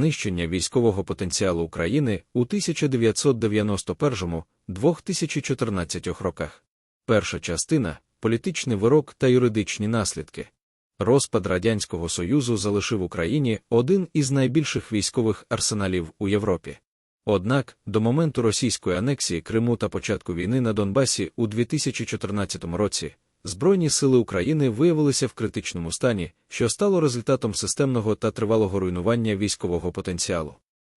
знищення військового потенціалу України у 1991-2014 роках. Перша частина політичний вирок та юридичні наслідки. Розпад Радянського Союзу залишив Україні один із найбільших військових арсеналів у Європі. Однак, до моменту російської анексії Криму та початку війни на Донбасі у 2014 році Збройні сили України виявилися в критичному стані, що стало результатом системного та тривалого руйнування військового потенціалу.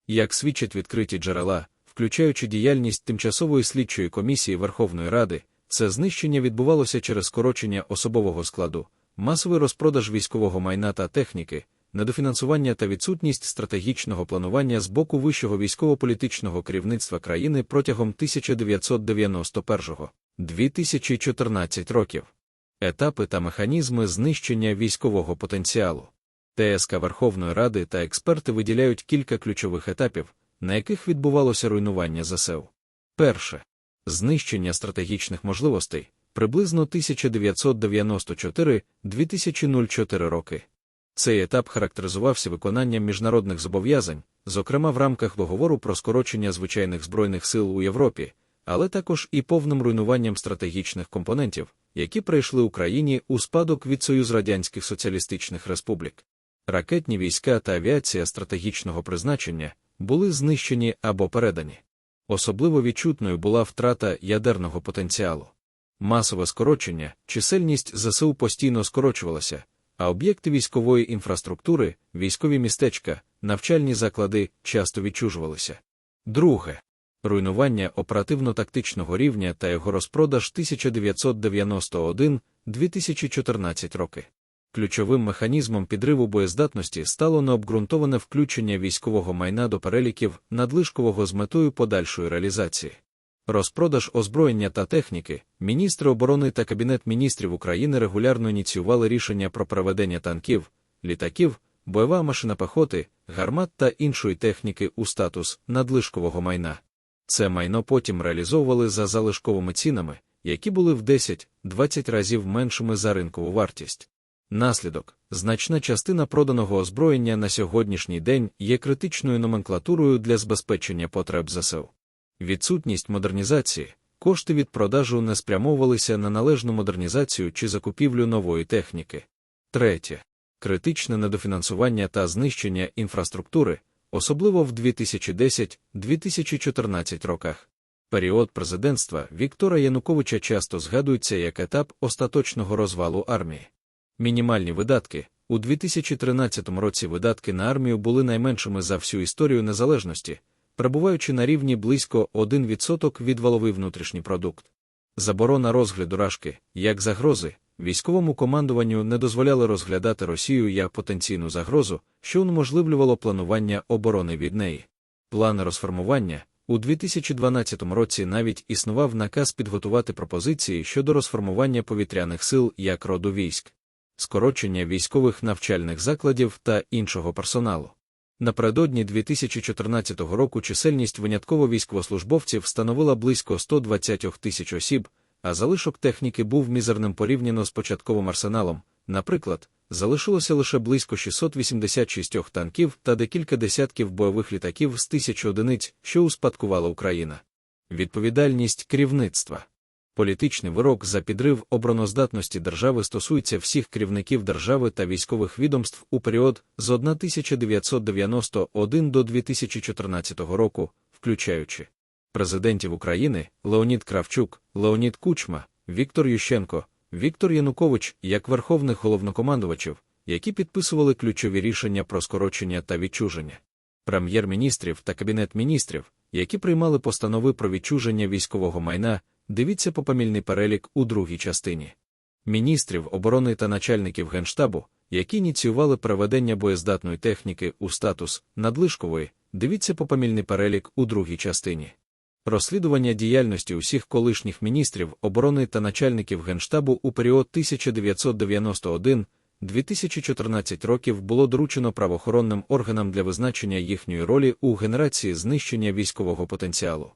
Як свідчать відкриті джерела, включаючи діяльність тимчасової слідчої комісії Верховної Ради, це знищення відбувалося через скорочення особового складу, масовий розпродаж військового майна та техніки, недофінансування та відсутність стратегічного планування з боку вищого військово-політичного керівництва країни протягом 1991-2014 років. Етапи та механізми знищення військового потенціалу. ТСК Верховної Ради та експерти виділяють кілька ключових етапів, на яких відбувалося руйнування ЗСУ. Перше знищення стратегічних можливостей приблизно 1994-2004 роки. Цей етап характеризувався виконанням міжнародних зобов'язань, зокрема в рамках договору про скорочення звичайних збройних сил у Європі, але також і повним руйнуванням стратегічних компонентів, які прийшли Україні у спадок від Союз Радянських Соціалістичних Республік. Ракетні війська та авіація стратегічного призначення були знищені або передані. Особливо відчутною була втрата ядерного потенціалу. Масове скорочення, чисельність ЗСУ постійно скорочувалася, а об'єкти військової інфраструктури, військові містечка, навчальні заклади часто відчужувалися. Друге руйнування оперативно-тактичного рівня та його розпродаж 1991-2014 роки. Ключовим механізмом підриву боєздатності стало необґрунтоване включення військового майна до переліків надлишкового з метою подальшої реалізації. Розпродаж озброєння та техніки, міністри оборони та Кабінет міністрів України регулярно ініціювали рішення про проведення танків, літаків, бойова машина пехоти, гармат та іншої техніки у статус надлишкового майна. Це майно потім реалізовували за залишковими цінами, які були в 10-20 разів меншими за ринкову вартість. Наслідок, значна частина проданого озброєння на сьогоднішній день є критичною номенклатурою для забезпечення потреб ЗСУ. Відсутність модернізації, кошти від продажу не спрямовувалися на належну модернізацію чи закупівлю нової техніки. Третє критичне недофінансування та знищення інфраструктури, особливо в 2010-2014 роках. Період президентства Віктора Януковича часто згадується як етап остаточного розвалу армії. Мінімальні видатки у 2013 році видатки на армію були найменшими за всю історію незалежності, перебуваючи на рівні близько 1% від валовий внутрішній продукт. Заборона розгляду рашки, як загрози, військовому командуванню не дозволяли розглядати Росію як потенційну загрозу, що унеможливлювало планування оборони від неї. План розформування у 2012 році навіть існував наказ підготувати пропозиції щодо розформування повітряних сил як роду військ, скорочення військових навчальних закладів та іншого персоналу. Напередодні 2014 року чисельність винятково військовослужбовців становила близько 120 тисяч осіб, а залишок техніки був мізерним порівняно з початковим арсеналом. Наприклад, залишилося лише близько 686 танків та декілька десятків бойових літаків з тисяч одиниць, що успадкувала Україна. Відповідальність керівництва. Політичний вирок за підрив обороноздатності держави стосується всіх керівників держави та військових відомств у період з 1991 до 2014 року, включаючи президентів України Леонід Кравчук, Леонід Кучма, Віктор Ющенко, Віктор Янукович як верховних головнокомандувачів, які підписували ключові рішення про скорочення та відчуження, прем'єр-міністрів та кабінет міністрів, які приймали постанови про відчуження військового майна. Дивіться попамільний перелік у другій частині. Міністрів оборони та начальників Генштабу, які ініціювали переведення боєздатної техніки у статус надлишкової, дивіться попамільний перелік у другій частині. Розслідування діяльності усіх колишніх міністрів оборони та начальників Генштабу у період 1991-2014 років було доручено правоохоронним органам для визначення їхньої ролі у генерації знищення військового потенціалу.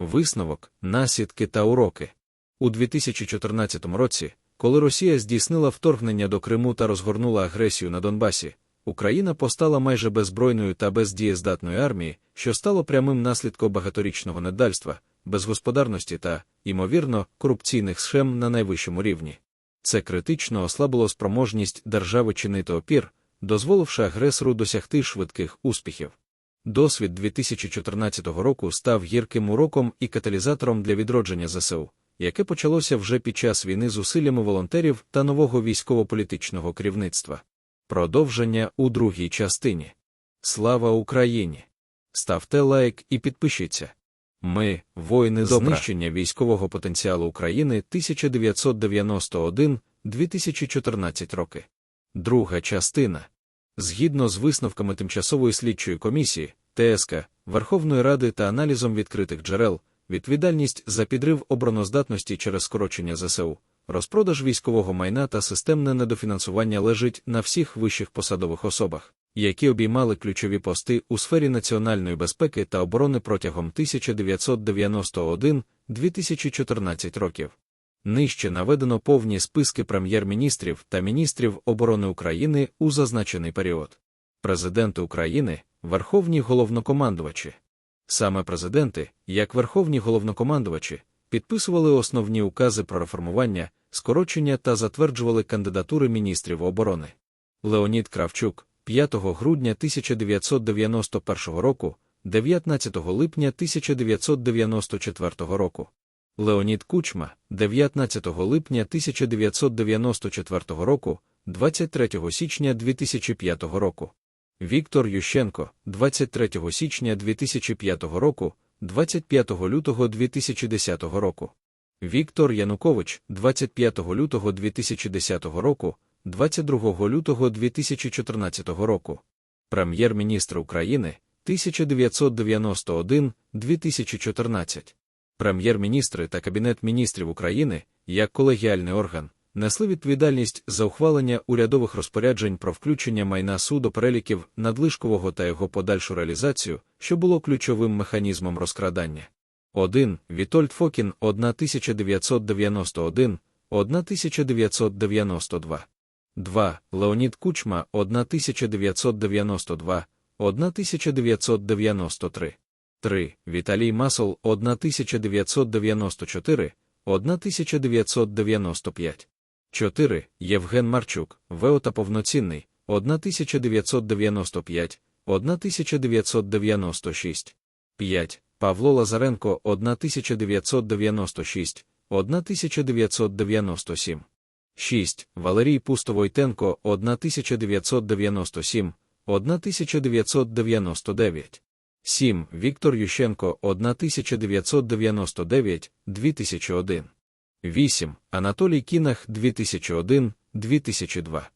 Висновок, наслідки та уроки. У 2014 році, коли Росія здійснила вторгнення до Криму та розгорнула агресію на Донбасі, Україна постала майже беззбройною та бездієздатною армією, що стало прямим наслідком багаторічного недальства, безгосподарності та, ймовірно, корупційних схем на найвищому рівні. Це критично ослабило спроможність держави чинити опір, дозволивши агресору досягти швидких успіхів. Досвід 2014 року став гірким уроком і каталізатором для відродження ЗСУ, яке почалося вже під час війни з усиллями волонтерів та нового військово-політичного керівництва. Продовження у другій частині. Слава Україні! Ставте лайк і підпишіться. Ми, воїни знищення військового потенціалу України 1991-2014 роки. Друга частина. Згідно з висновками Тимчасової слідчої комісії, ТСК, Верховної Ради та аналізом відкритих джерел, відповідальність за підрив обороноздатності через скорочення ЗСУ, розпродаж військового майна та системне недофінансування лежить на всіх вищих посадових особах, які обіймали ключові пости у сфері національної безпеки та оборони протягом 1991-2014 років. Нижче наведено повні списки прем'єр-міністрів та міністрів оборони України у зазначений період. Президенти України, верховні головнокомандувачі. Саме президенти, як верховні головнокомандувачі, підписували основні укази про реформування, скорочення та затверджували кандидатури міністрів оборони. Леонід Кравчук, 5 грудня 1991 року, 19 липня 1994 року. Леонід Кучма, 19 липня 1994 року, 23 січня 2005 року. Віктор Ющенко, 23 січня 2005 року, 25 лютого 2010 року. Віктор Янукович, 25 лютого 2010 року, 22 лютого 2014 року. Прем'єр-міністр України 1991-2014. Прем'єр-міністри та Кабінет міністрів України, як колегіальний орган, несли відповідальність за ухвалення урядових розпоряджень про включення майна суду до переліків надлишкового та його подальшу реалізацію, що було ключовим механізмом розкрадання. 1. Вітольд Фокін 1991, 1992. 2. Леонід Кучма 1992, 1993. 3. Віталій Масол 1994, 1995. 4. Євген Марчук, ВЕО та повноцінний 1995, 1996. 5. Павло Лазаренко 1996, 1997. 6. Валерій Пустовойтенко 1997, 1999. 7. Віктор Ющенко 1999, 2001. 8. Анатолій Кінах 2001, 2002.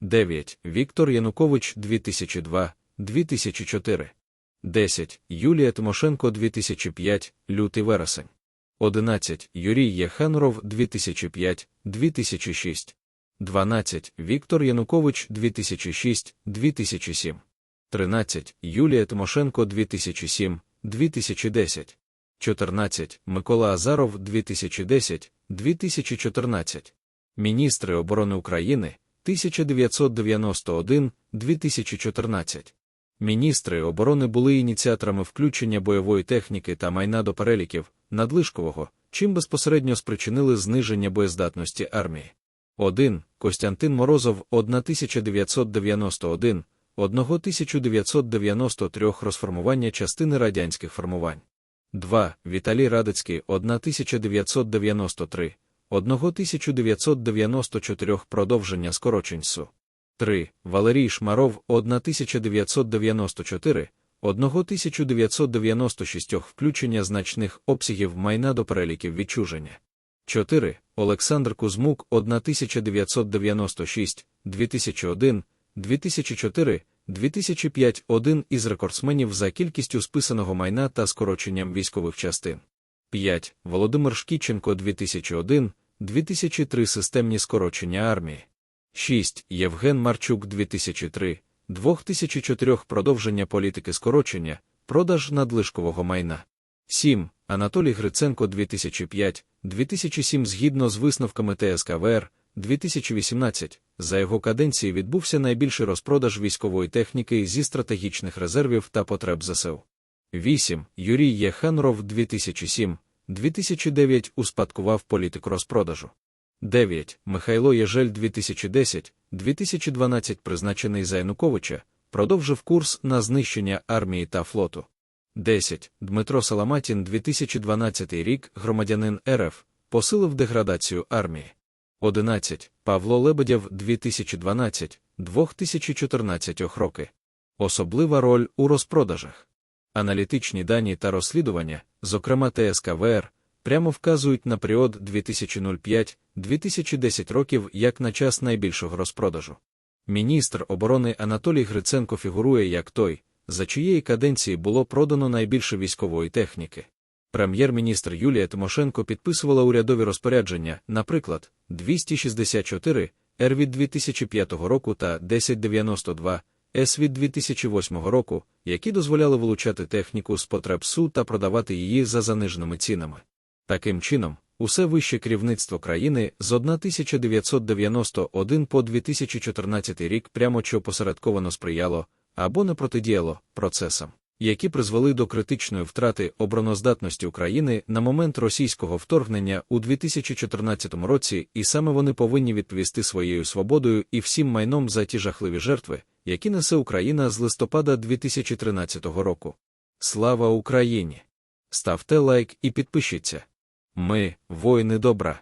9. Віктор Янукович 2002, 2004. 10. Юлія Тимошенко 2005, лютий вересень. 11. Юрій Єхануров 2005, 2006. 12. Віктор Янукович 2006, 2007. 13. Юлія Тимошенко 2007, 2010. 14. Микола Азаров 2010, 2014. Міністри оборони України 1991, 2014. Міністри оборони були ініціаторами включення бойової техніки та майна до переліків надлишкового, чим безпосередньо спричинили зниження боєздатності армії. 1. Костянтин Морозов 1991, 1993 розформування частини радянських формувань. 2. Віталій Радицький 1993, 1994 продовження скорочень СУ. 3. Валерій Шмаров 1994, 1996 включення значних обсягів майна до переліків відчуження. 4. Олександр Кузмук 1996, 2001, 2004, 2005 один із рекордсменів за кількістю списаного майна та скороченням військових частин. 5. Володимир Шкіченко 2001, 2003 системні скорочення армії. 6. Євген Марчук 2003, 2004 продовження політики скорочення, продаж надлишкового майна. 7. Анатолій Гриценко 2005, 2007 згідно з висновками ТСКВР 2018, За його каденції відбувся найбільший розпродаж військової техніки зі стратегічних резервів та потреб ЗСУ. 8. Юрій Єханров 2007 2009 успадкував політику розпродажу. 9. Михайло Єжель 2010 2012 призначений за Януковича, продовжив курс на знищення армії та флоту. 10. Дмитро Саламатін 2012 рік громадянин РФ посилив деградацію армії. 11. Павло Лебедєв 2012 2014 роки. Особлива роль у розпродажах. Аналітичні дані та розслідування, зокрема ТСКВР, прямо вказують на період 2005-2010 років як на час найбільшого розпродажу. Міністр оборони Анатолій Гриценко фігурує як той, за чиєї каденції було продано найбільше військової техніки. Прем'єр-міністр Юлія Тимошенко підписувала урядові розпорядження, наприклад, 264 Р від 2005 року та 1092 С від 2008 року, які дозволяли вилучати техніку з потреб СУ та продавати її за заниженими цінами. Таким чином, усе вище керівництво країни з 1991 по 2014 рік прямо чи опосередковано сприяло або не протидіяло процесам, які призвели до критичної втрати обороноздатності України на момент російського вторгнення у 2014 році, і саме вони повинні відповісти своєю свободою і всім майном за ті жахливі жертви, які несе Україна з листопада 2013 року. Слава Україні! Ставте лайк і підпишіться. Ми, воїни добра.